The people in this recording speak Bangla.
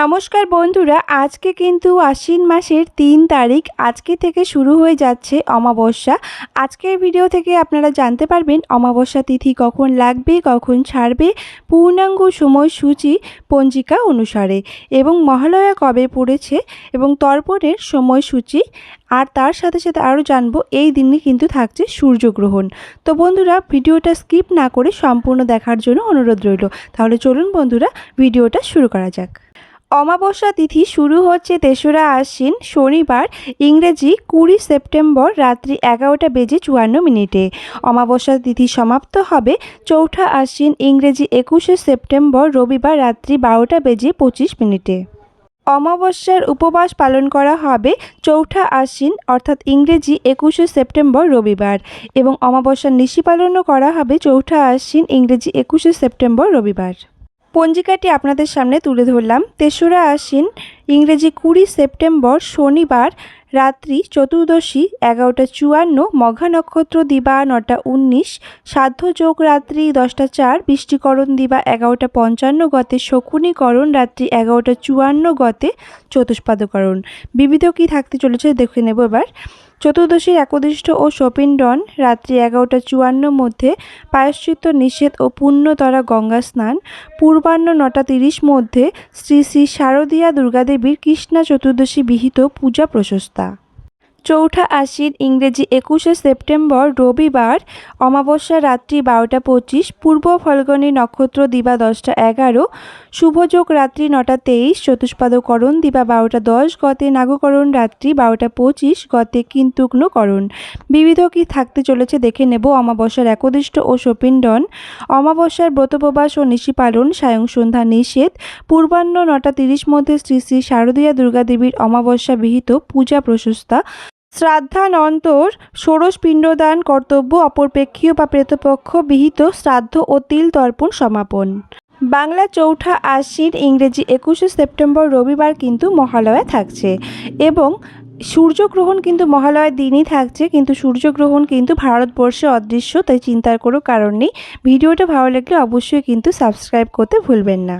নমস্কার বন্ধুরা, আজকে কিন্তু আশ্বিন মাসের তিন তারিখ। আজকে থেকে শুরু হয়ে যাচ্ছে অমাবস্যা। আজকের ভিডিও থেকে আপনারা জানতে পারবেন অমাবস্যা তিথি কখন লাগবে, কখন ছাড়বে, পূর্ণাঙ্গ সময়সূচি পঞ্জিকা অনুসারে এবং মহালয়া কবে পড়েছে এবং তর্পণের সময়সূচি। আর তার সাথে সাথে আরও জানব, এই দিনে কিন্তু থাকছে সূর্যগ্রহণ। তো বন্ধুরা, ভিডিওটা স্কিপ না করে সম্পূর্ণ দেখার জন্য অনুরোধ রইল। তাহলে চলুন বন্ধুরা, ভিডিওটা শুরু করা যাক। অমাবস্যা তিথি শুরু হচ্ছে তেসরা আশ্বিন শনিবার, ইংরেজি কুড়ি সেপ্টেম্বর রাত্রি এগারোটা বেজে চুয়ান্ন মিনিটে। অমাবস্যা তিথি সমাপ্ত হবে চৌঠা আশ্বিন ইংরেজি একুশে সেপ্টেম্বর রবিবার রাত্রি বারোটা বেজে পঁচিশ মিনিটে। অমাবস্যার উপবাস পালন করা হবে চৌঠা আশ্বিন, অর্থাৎ ইংরেজি একুশে সেপ্টেম্বর রবিবার এবং অমাবস্যার নিশি পালনও করা হবে চৌঠা আশ্বিন ইংরেজি একুশে সেপ্টেম্বর রবিবার। পঞ্জিকাটি আপনাদের সামনে তুলে ধরলাম। তেসরা আশ্বিন, ইংরেজি কুড়ি সেপ্টেম্বর শনিবার রাত্রি চতুর্দশী এগারোটা চুয়ান্ন, মঘা নক্ষত্র দিবা নটা উনিশ, সাধ্য যোগ রাত্রি দশটা চার, বৃষ্টিকরণ দিবা এগারোটা পঞ্চান্ন গতে, শকুনিকরণ রাত্রি এগারোটা চুয়ান্ন গতে, চতুষ্পাদকরণ। বিবিধ কী থাকতে চলেছে দেখে নেব এবার। চতুর্দশীর একদিষ্ট ও শপিন্ডন রাত্রি এগারোটা চুয়ান্ন মধ্যে পায়শ্চিত্ত নিষেধ ও পুণ্যতরা গঙ্গা স্নান, পূর্বাহ্ন নটা তিরিশ মধ্যে শ্রী শ্রী শারদীয়া দুর্গাদেবীর কৃষ্ণা চতুর্দশী বিহিত পূজা প্রশস্তা। চৌঠা আশ্বিন ইংরেজি একুশে সেপ্টেম্বর রবিবার অমাবস্যা রাত্রি বারোটা পঁচিশ, পূর্ব ফলগণী নক্ষত্র দিবা দশটা এগারো, শুভযোগ রাত্রি নটা তেইশ, চতুষ্পাদকরণ দিবা বারোটা দশ, গতে নাগকরণ রাত্রি বারোটা পঁচিশ, গতে কিন্তুগ্নকরণ। বিবিধ কি থাকতে চলেছে দেখে নেব অমাবস্যার একদিষ্ট ও শপিন্ডন। অমাবস্যার ব্রতপ্রবাস ও নিশি পালন সায়ং সন্ধ্যা নিষেধ। পূর্বাহ্ন নটা তিরিশ মধ্যে শ্রী শ্রী শারদীয়া দুর্গাদেবীর অমাবস্যা বিহিত পূজা প্রশস্তা। শ্রাদ্ধানন্তর ষোড়শ পিণ্ডদান কর্তব্য অপরপেক্ষীয় বা প্রেতপক্ষ বিহিত শ্রাদ্ধ ও তিল তর্পণ সমাপন। বাংলা চৌঠা আশ্বিন ইংরেজি একুশে সেপ্টেম্বর রবিবার কিন্তু মহালয়া থাকছে এবং সূর্যগ্রহণ কিন্তু মহালয়ার দিনই থাকছে, কিন্তু সূর্যগ্রহণ কিন্তু ভারতবর্ষে অদৃশ্য, তাই চিন্তার কোনো কারণ নেই। ভিডিওটা ভালো লাগলে অবশ্যই কিন্তু সাবস্ক্রাইব করতে ভুলবেন না।